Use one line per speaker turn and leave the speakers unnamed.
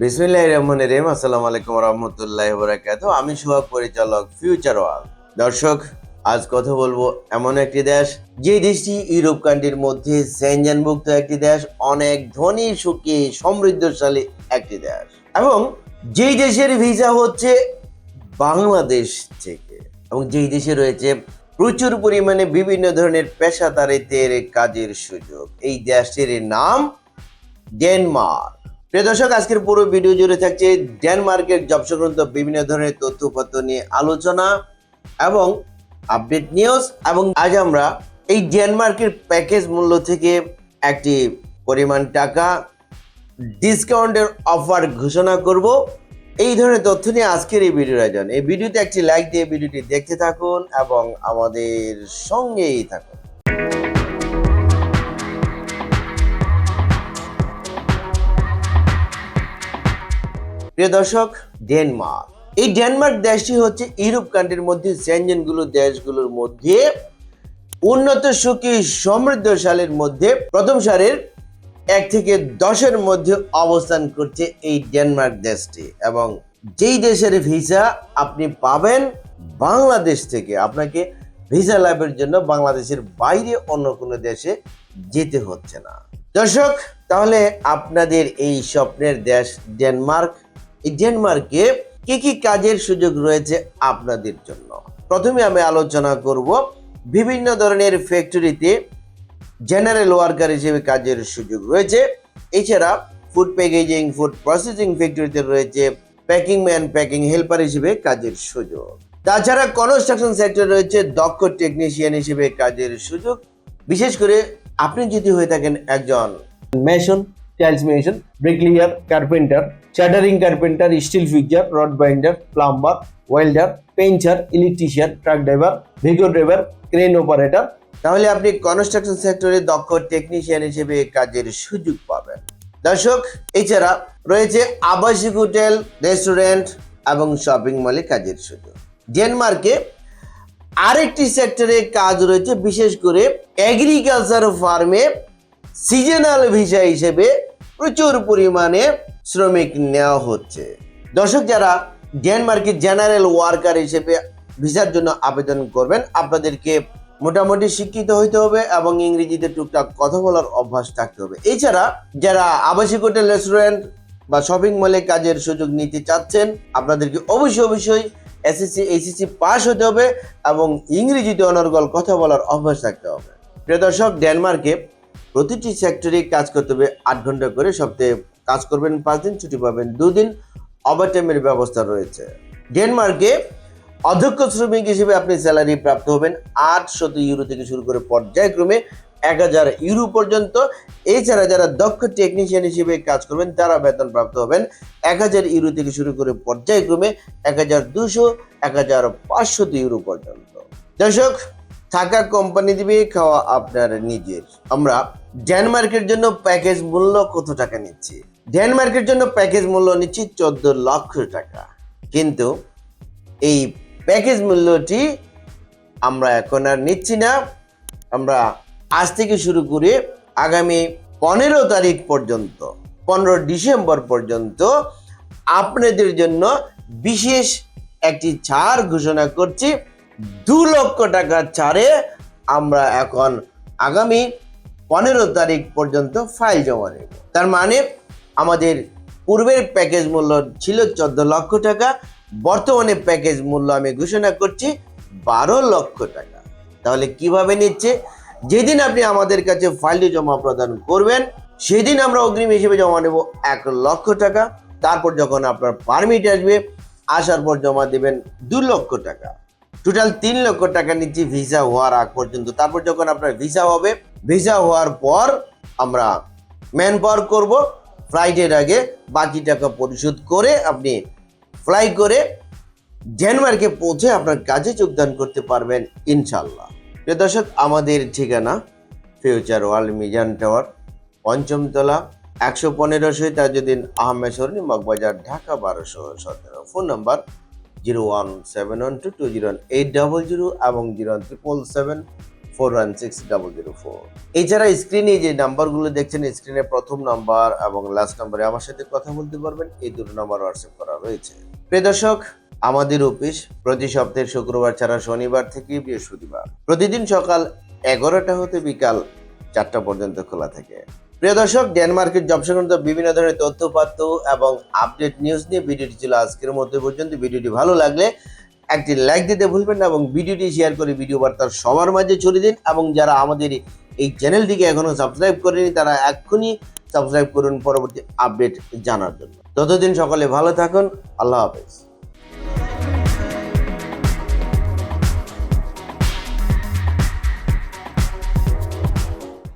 বিসমিল্লাহ রহমান রহিম, আসসালামু আলাইকুম রহমতুল্লাহ বরাকাত আমি সোহাগ পরিচালক ফিউচার ওয়ার্ল্ড দর্শক, আজ কথা বলব এমন একটি দেশ, যে দেশটি ইউরোপ কান্ট্রির মধ্যে সেনজেনভুক্ত একটি দেশ, অনেক ধনী, সুখী, সমৃদ্ধশালী একটি দেশ। এবং যেই দেশের ভিসা হচ্ছে বাংলাদেশ থেকে। এবং যেই দেশে রয়েছে প্রচুর পরিমাণে বিভিন্ন ধরনের পেশাদারিত্বের কাজের সুযোগ। এই দেশটির নাম ডেনমার্ক প্রিয় দর্শক, আজকের পুরো ভিডিও জুড়ে থাকছে ডেনমার্কের জব সংক্রান্ত বিভিন্ন ধরনের তথ্যপত্র নিয়ে আলোচনা এবং আপডেট নিউজ। এবং আজ আমরা এই ডেনমার্কের প্যাকেজ মূল্য থেকে একটি পরিমাণ টাকা ডিসকাউন্টের অফার ঘোষণা করব। এই ধরনের তথ্য নিয়ে আজকের এই ভিডিওর আয়োজন। এই ভিডিওতে একটি লাইক দিয়ে ভিডিওটি দেখতে থাকুন এবং আমাদের সঙ্গেই থাকুন। প্রিয় দর্শক, ডেনমার্ক। এই ডেনমার্ক দেশটি হচ্ছে ইউরোপ কান্ট্রির মধ্যে সেনজেনগুলো দেশগুলোর মধ্যে উন্নত সুখী সমৃদ্ধশালীর মধ্যে প্রথম সারির এক থেকে দশের মধ্যে অবস্থান করছে এই ডেনমার্ক দেশটি। এবং যেই দেশের ভিসা আপনি পাবেন বাংলাদেশ থেকে, আপনাকে ভিসা লাভের জন্য বাংলাদেশের বাইরে অন্য কোনো দেশে যেতে হচ্ছে না। দর্শক, তাহলে আপনাদের এই স্বপ্নের দেশ ডেনমার্ক এই ডেনমার্কে কি কি কাজের সুযোগ রয়েছে আপনাদের জন্য? প্রথমে আমি আলোচনা করব বিভিন্ন ধরনের ফ্যাক্টরিতে জেনারেল ওয়ার্কার হিসেবে কাজের সুযোগ রয়েছে। এছাড়া ফুড প্যাকেজিং ফুড প্রসেসিং ফ্যাক্টরিতে রয়েছে প্যাকিং ম্যান প্যাকিং হেল্পার হিসেবে কাজের সুযোগ। তাছাড়া কনস্ট্রাকশন সেক্টর রয়েছে দক্ষ টেকনিশিয়ান হিসেবে কাজের সুযোগ। বিশেষ করে আপনি যদি হয়ে থাকেন একজন mason tiles mason bricklayer carpenter shuttering carpenter steel fixer rod binder plumber welder painter electrician truck driver Vigo driver crane operator তাহলে আপনি কনস্ট্রাকশন সেক্টরে দক্ষ টেকনিশিয়ান হিসেবে কাজের সুযোগ পাবেন। দর্শক, এছাড়া রয়েছে আবাসিক হোটেল রেস্টুরেন্ট এবং শপিং মলে কাজের সুযোগ। ডেনমার্কে আরেকটি সেক্টরে কাজ রয়েছে, বিশেষ করে এগ্রিকালচার ফার্মে সিজনাল ভিসা হিসেবে প্রচুর পরিমাণে শ্রমিক নেওয়া হচ্ছে। দর্শক, যারা ডেনমার্কে জেনারেল ওয়ার্কার হিসেবে ভিসার জন্য আবেদন করবেন, আপনাদেরকে মোটামুটি শিক্ষিত হইতে হবে এবং ইংরেজিতে টুকটাক কথা বলার অভ্যাস থাকতে হবে। এছাড়া, যারা আবাসিক হোটেল, রেস্টুরেন্ট বা শপিং মলে কাজের সুযোগ নিতে চাচ্ছেন, আপনাদেরকে অবশ্যই অবশ্যই এসএসসি, এইচএসসি পাস হতে হবে এবং ইংরেজিতে অনর্গল কথা বলার অভ্যাস থাকতে হবে। প্রিয় দর্শক, ডেনমার্কে প্রতিটি সেক্টরে কাজ করতে হবে আট ঘণ্টা করে, সপ্তাহে কাজ করবেন পাঁচ দিন, ছুটি পাবেন দুদিন। ওভারটাইমের ব্যবস্থা রয়েছে। ডেনমার্কে অধ্যক্ষ শ্রমিক হিসেবে আপনি স্যালারি প্রাপ্ত হবেন আটশত ইউরো থেকে শুরু করে পর্যায়ক্রমে এক হাজার ইউরো পর্যন্ত। এছাড়া যারা দক্ষ টেকনিশিয়ান হিসেবে কাজ করবেন তারা বেতন প্রাপ্ত হবেন এক হাজার ইউরো থেকে শুরু করে পর্যায়ক্রমে এক হাজার দুশো, এক হাজার পাঁচশত ইউরো পর্যন্ত। দর্শক থাকা কোম্পানি দিবে, খাওয়া আপনার নিজের। আমরা ডেনমার্কের জন্য প্যাকেজ মূল্য কত টাকা নিচ্ছি? ডেনমার্কের জন্য প্যাকেজ মূল্য নিচ্ছি চোদ্দ লক্ষ টাকা। কিন্তু এই প্যাকেজ মূল্যটি আমরা এখন আর নিচ্ছি না। আমরা আজ থেকে শুরু করে আগামী পনেরো তারিখ পর্যন্ত, পনেরো ডিসেম্বর পর্যন্ত আপনাদের জন্য বিশেষ একটি ছাড় ঘোষণা করছি। দু লক্ষ টাকা ছাড়ে আমরা এখন আগামী পনেরো তারিখ পর্যন্ত ফাইল জমা নেব তার মানে আমাদের পূর্বের প্যাকেজ মূল্য ছিল চোদ্দ লক্ষ টাকা, বর্তমানে প্যাকেজ মূল্য আমি ঘোষণা করছি বারো লক্ষ টাকা। তাহলে কীভাবে নিচ্ছে? যেদিন আপনি আমাদের কাছে ফাইলটি জমা প্রদান করবেন, সেদিন আমরা অগ্রিম হিসেবে জমা নেব এক লক্ষ টাকা। তারপর যখন আপনার পারমিট আসবে, আসার পর জমা দেবেন দু লক্ষ টাকা। টোটাল তিন লক্ষ টাকা নিচ্ছি ভিসা হওয়ার আগ পর্যন্ত। তারপর যখন আপনার ভিসা হবে ভিসা হওয়ার পর আমরা ম্যান পাওয়ার করব ফ্লাইটের আগে বাকি টাকা পরিশোধ করে আপনি ফ্লাই করে ডেনমার্কে পৌঁছে আপনার কাজে যোগদান করতে পারবেন ইনশাল্লাহ প্রিয় দর্শক, আমাদের ঠিকানা ফিউচার ওয়ার্ল্ড মিজান টাওয়ার পঞ্চমতলা, একশো পনেরো তাজুদ্দিন আহমেদ সরণি মগবাজার ঢাকা বারোশো সতেরো। Phone number zero one seven one two two zero eight double zero এবং zero triple seven four one six double zero four. এছাড়া স্ক্রিনে যে নাম্বারগুলো দেখছেন স্ক্রিনে প্রথম নাম্বার এবং লাস্ট নাম্বারে আমার সাথে কথা বলতে পারবেন, এই দুটো নাম্বার হোয়াটসঅ্যাপ করা রয়েছে। প্রিয় আমাদের অফিস প্রতি সপ্তাহের শুক্রবার ছাড়া শনিবার থেকে বৃহস্পতিবার। প্রতিদিন সকাল এগারোটা হতে বিকাল চারটা পর্যন্ত খোলা থাকে। প্রিয় দর্শক ডেনমার্কের জব সংক্রান্ত বিভিন্ন ধরনের তথ্যপাত্র এবং আপডেট নিউজ নিয়ে ভিডিওটি ছিল আজকের মধ্যে পর্যন্ত। ভিডিওটি ভালো লাগলে একটি লাইক দিতে ভুলবেন না এবং ভিডিওটি শেয়ার করে ভিডিও বার্তা সবার মাঝে ছড়িয়ে দিন এবং যারা আমাদের এই চ্যানেলটিকে এখনও সাবস্ক্রাইব করেনি, তারা এক্ষুনি সাবস্ক্রাইব করুন পরবর্তী আপডেট জানার জন্য। ততদিন সকলে ভালো থাকুন। আল্লাহ হাফেজ।